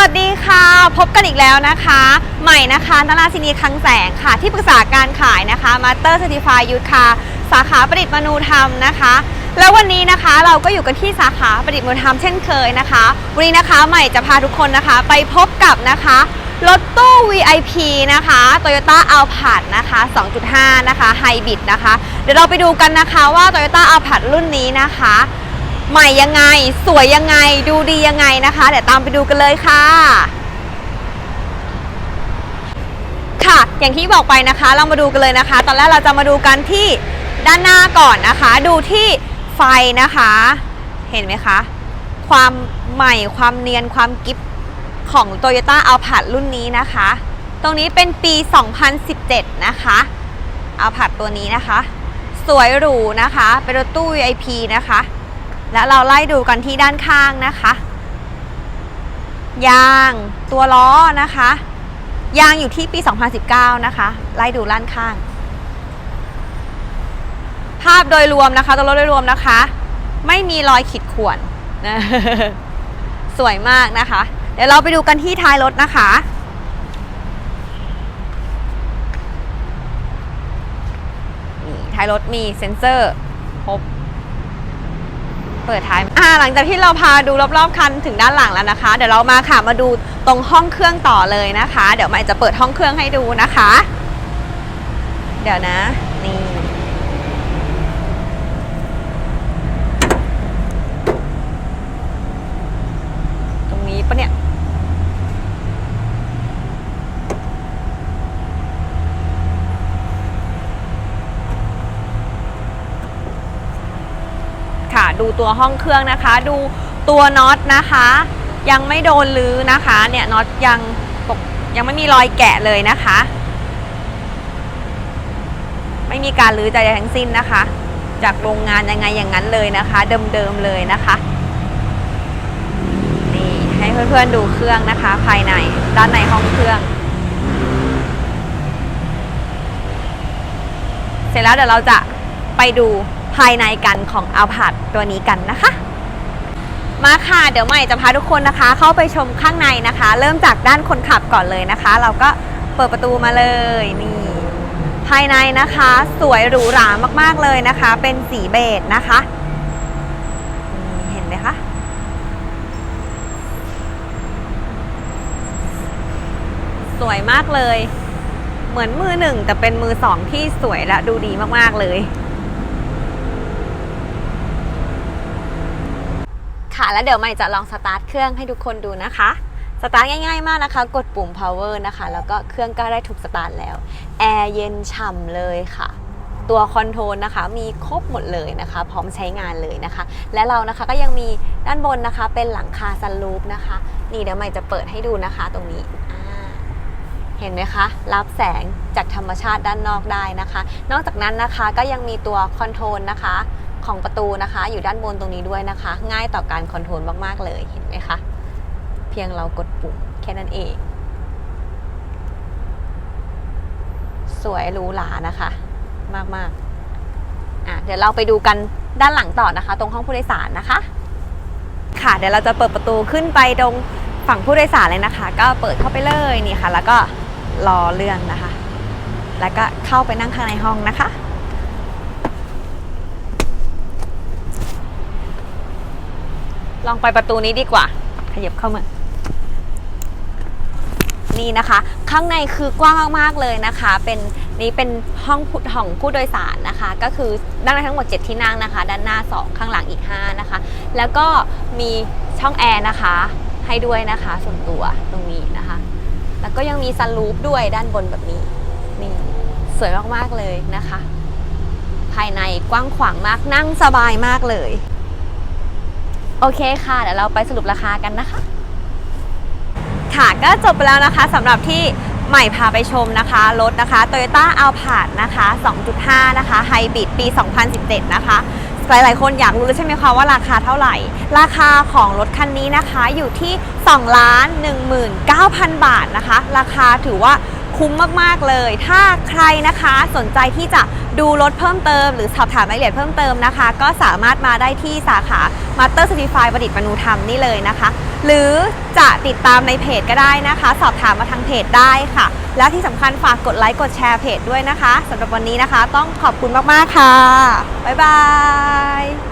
วัสดีค่ะ พบกันอีกแล้วนะคะ ใหม่นะคะนราศินีคลังแสงค่ะ ที่ปรึกษาการขายนะคะมาสเตอร์เซอร์ติฟายยูทคาสาขาประดิษฐ์มนูธรรมนะคะ แล้ววันนี้นะคะเราก็อยู่กันที่สาขาประดิษฐ์มนูธรรมเช่นเคยนะคะ วันนี้นะคะใหม่จะพาทุกคนนะคะ ไปพบกับนะคะรถตู้ VIP นะคะ Toyota a l p a r d นะคะ 2.5 นะคะไฮบริดนะคะ เดี๋ยวเราไปดูกันนะคะว่า Toyota a l p a r d รุ่นนี้นะคะ ใหม่ยังไง สวยยังไง ดูดียังไงนะคะ เดี๋ยวตามไปดูกันเลยค่ะค่ะ อย่างที่บอกไปนะคะ เรามาดูกันเลยนะคะ ตอนแรกเราจะมาดูกันที่ด้านหน้าก่อนนะคะ ดูที่ไฟนะคะ เห็นไหมคะ ความใหม่ ความเนียน ความกิฟของ Toyota a l p a r d รุ่นนี้นะคะ ตรงนี้เป็นปี 2017 นะคะ a l p a r d ตัวนี้นะคะ สวยหรูนะคะ เป็นรถตู้ VIP นะคะ แล้วเราไล่ดูกันที่ด้านข้างนะคะ ยางตัวล้อนะคะ ยางอยู่ที่ปี 2019 นะคะ ไล่ดูด้านข้าง ภาพโดยรวมนะคะตัวรถโดยรวมนะคะ ไม่มีรอยขีดข่วนนะสวยมากนะคะ เดี๋ยวเราไปดูกันที่ท้ายรถนะคะท้ายรถมีเซ็นเซอร์ครบ เปิดท้ายอ่าหลังจากที่เราพาดูรอบๆคันถึงด้านหลังแล้วนะคะ เดี๋ยวเรามาค่ะมาดูตรงห้องเครื่องต่อเลยนะคะ เดี๋ยวใหม่จะเปิดห้องเครื่องให้ดูนะคะ เดี๋ยวนะนี่ ตรงนี้ปะเนี่ย ค่ะ ดูตัวห้องเครื่องนะคะ ดูตัวน็อตนะคะ ยังไม่โดนลื้อนะคะเนี่ยน็อตยังปกยังไม่มีรอยแกะเลยนะคะ ไม่มีการลื้อใดๆทั้งสิ้นนะคะ จากโรงงานยังไงอย่างนั้นเลยนะคะ เดิมๆเลยนะคะนี่ให้เพื่อนๆดูเครื่องนะคะ ภายในด้านในห้องเครื่อง เสร็จแล้วเดี๋ยวเราจะไปดู ภายในกันของอัลพาดตัวนี้กันนะคะ มาค่ะเดี๋ยวใหม่จะพาทุกคนนะคะ เข้าไปชมข้างในนะคะ เริ่มจากด้านคนขับก่อนเลยนะคะ เราก็เปิดประตูมาเลยนี่ ภายในนะคะ สวยหรูหรามากๆเลยนะคะ เป็นสีเบจนะคะเห็นไหมคะสวยมากเลย เหมือนมือหนึ่งแต่เป็นมือสองที่สวยและดูดีมากๆเลย ค่ะ แล้วเดี๋ยวใหม่จะลองสตาร์ทเครื่องให้ทุกคนดูนะคะ สตาร์ทง่ายๆมากนะคะ กดปุ่ม power นะคะ แล้วก็เครื่องก็ได้ถูกสตาร์ทแล้ว แอร์เย็นฉ่ำเลยค่ะ ตัวคอนโทรลนะคะ มีครบหมดเลยนะคะ พร้อมใช้งานเลยนะคะ และเรานะคะก็ยังมีด้านบนนะคะ เป็นหลังคาซันรูฟนะคะ นี่เดี๋ยวใหม่จะเปิดให้ดูนะคะ ตรงนี้เห็นไหมคะ รับแสงจากธรรมชาติด้านนอกได้นะคะ นอกจากนั้นนะคะก็ยังมีตัวคอนโทรลนะคะ ของประตูนะคะ อยู่ด้านบนตรงนี้ด้วยนะคะ ง่ายต่อการคอนโทรลมากๆเลยเห็นไหมคะ เพียงเรากดปุ่มแค่นั้นเอง สวยหรูหรานะคะ มากๆอะเดี๋ยวเราไปดูกันด้านหลังต่อนะคะ ตรงห้องผู้โดยสารนะคะ ค่ะเดี๋ยวเราจะเปิดประตูขึ้นไปตรงฝั่งผู้โดยสารเลยนะคะ ก็เปิดเข้าไปเลยนี่ค่ะ แล้วก็รอเลื่อนนะคะ แล้วก็เข้าไปนั่งข้างในห้องนะคะ ลองไปประตูนี้ดีกว่า ขยับเข้ามานี่นะคะ ข้างในคือกว้างมากๆเลยนะคะ เป็นนี่เป็นห้องผู้ของผู้โดยสารนะคะ ก็คือนั่งได้ทั้งหมด 7 ที่นั่งนะคะ ด้านหน้า 2 ข้างหลังอีก 5 นะคะ แล้วก็มีช่องแอร์นะคะ ให้ด้วยนะคะส่วนตัวตรงนี้นะคะ แล้วก็ยังมีซันรูฟด้วยด้านบนแบบนี้นี่สวยมากๆเลยนะคะ ภายในกว้างขวางมากนั่งสบายมากเลย โอเคค่ะ เดี๋ยวเราไปสรุปราคากันนะคะ ค่ะก็จบไปแล้วนะคะสำหรับที่ใหม่พาไปชมนะคะรถนะคะ Toyota a l p a r d นะคะ 2.5 นะคะไฮบริดปี 2017 นะคะ หลายๆ คนอยากรู้แล้วใช่ไหมคะว่าราคาเท่าไหร่ ราคาของรถคันนี้นะคะอยู่ที่ 2 ล้าน 19,000 บาทนะคะ ราคาถือว่าคุ้มมาก ๆ เลย ถ้าใครนะคะสนใจที่จะ ดูรถเพิ่มเติม หรือสอบถามรายละเอียดเพิ่มเติมนะคะ ก็สามารถมาได้ที่สาขามาสเตอร์สติฟายประดิษฐ์มนูธรรมนี่เลยนะคะ หรือจะติดตามในเพจก็ได้นะคะ สอบถามมาทางเพจได้ค่ะ และที่สำคัญฝากกดไลค์กดแชร์เพจด้วยนะคะสำหรับวันนี้นะคะ ต้องขอบคุณมากๆค่ะบ๊ายบาย